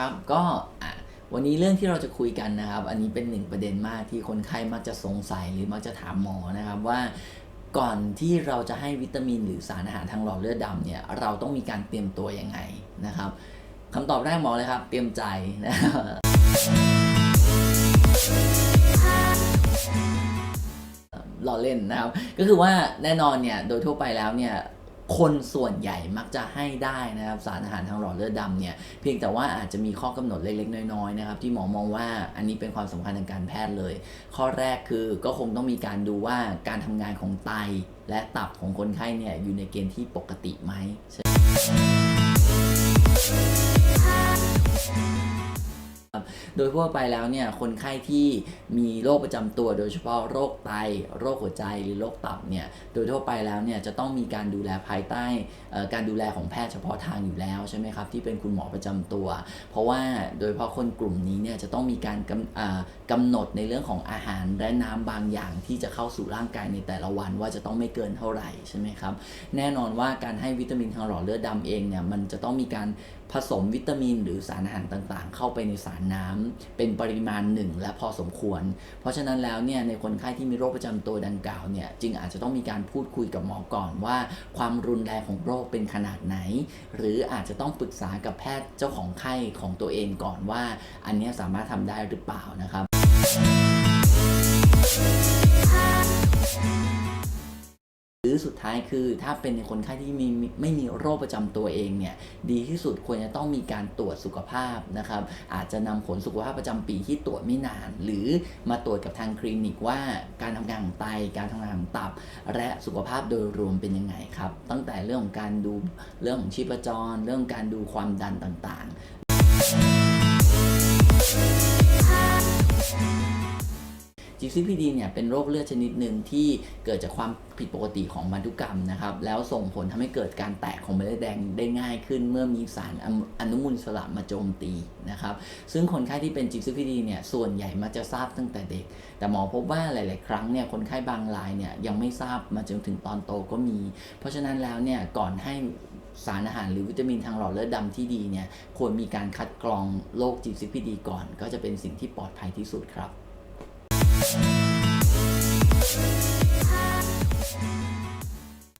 ครับก็วันนี้เรื่องที่เราจะคุยกันนะครับ อันนี้เป็นหนึ่งประเด็นมากที่คนไข้มักจะสงสัยหรือมักจะถามหมอนะครับว่าก่อนที่เราจะให้วิตามินหรือสารอาหารทางหลอดเลือดดำเนี่ยเราต้องมีการเตรียมตัวยังไงนะครับคำตอบแรกหมอเลยครับ เตรียมใจนะครับหล่อเล่นนะครับ ก็คือว่าแน่นอนเนี่ยโดยทั่วไปแล้วเนี่ย คนส่วนใหญ่มักจะให้ได้นะครับสารอาหารทางหลอดเลือดดำเนี่ยเพียงแต่ว่าอาจจะมีข้อกำหนดเล็กๆ น้อยๆนะครับที่หมอมองว่าอันนี้เป็นความสำคัญทางการแพทย์เลย ข้อแรกคือก็คงต้องมีการดูว่าการทำงานของไต และตับของคนไข้เนี่ยอยู่ในเกณฑ์ที่ปกติไหม โดยทั่วไปแล้วเนี่ยคนไข้ที่มีโรคประจำตัว โดยเฉพาะโรคไต โรคหัวใจหรือโรคตับเนี่ยโดยทั่วไปแล้วเนี่ยจะต้องมีการดูแลภายใต้การดูแลของแพทย์เฉพาะทางอยู่แล้วใช่ไหมครับที่เป็นคุณหมอประจำตัว เพราะว่าโดยเฉพาะคนกลุ่มนี้เนี่ยจะต้องมีการกำกำหนดในเรื่องของอาหารและน้ำบางอย่างที่จะเข้าสู่ร่างกายในแต่ละวันว่าจะต้องไม่เกินเท่าไหร่ใช่ไหมครับแน่นอนว่าการให้วิตามินทางหลอดเลือดดำเองเนี่ยมันจะต้องมีการผสมวิตามินหรือสารอาหารต่างๆ เข้าไปในสารน้ำเป็นปริมาณหนึ่งและพอสมควร เพราะฉะนั้นแล้วเนี่ยในคนไข้ที่มีโรคประจำตัวดังกล่าวเนี่ยจึงอาจจะต้องมีการพูดคุยกับหมอก่อนว่า ความรุนแรงของโรคเป็นขนาดไหน หรืออาจจะต้องปรึกษากับแพทย์เจ้าของไข้ของตัวเองก่อนว่า อันนี้สามารถทำได้หรือเปล่านะครับ สุดท้ายคือ ถ้าเป็นในคนไข้ที่มีไม่มีโรคประจำตัวเองเนี่ยดีที่สุดควรจะต้องมีการตรวจสุขภาพนะครับอาจจะนำผลสุขภาพประจำปีที่ตรวจไม่นาน หรือมาตรวจกับทางคลินิกว่าการทำงานของไตการทำงานของตับ และสุขภาพโดยรวมเป็นยังไงครับตั้งแต่เรื่องของการดูเรื่องของชีพจร เรื่องการดูความดันต่างๆ GCPD เนี่ยเป็นโรคเลือดชนิดหนึ่งที่เกิดจากความผิดปกติของพันธุกรรมนะครับ แล้วส่งผลทำให้เกิดการแตกของเม็ดเลือดแดงได้ง่ายขึ้น เมื่อมีสารอนุมูลอิสระมาโจมตีนะครับ ซึ่งคนไข้ที่เป็น GCPD เนี่ยส่วนใหญ่มักจะทราบตั้งแต่เด็ก แต่หมอพบว่าหลาย ๆ ครั้งเนี่ยคนไข้บางรายเนี่ยยังไม่ทราบมาจนถึงตอนโตก็มี เพราะฉะนั้นแล้วเนี่ยก่อนให้สารอาหารหรือวิตามินทางหลอดเลือดดำที่ดีเนี่ยควรมีการคัดกรองโรค GCPD ก่อน ก็จะเป็นสิ่งที่ปลอดภัยที่สุดครับ Thank you.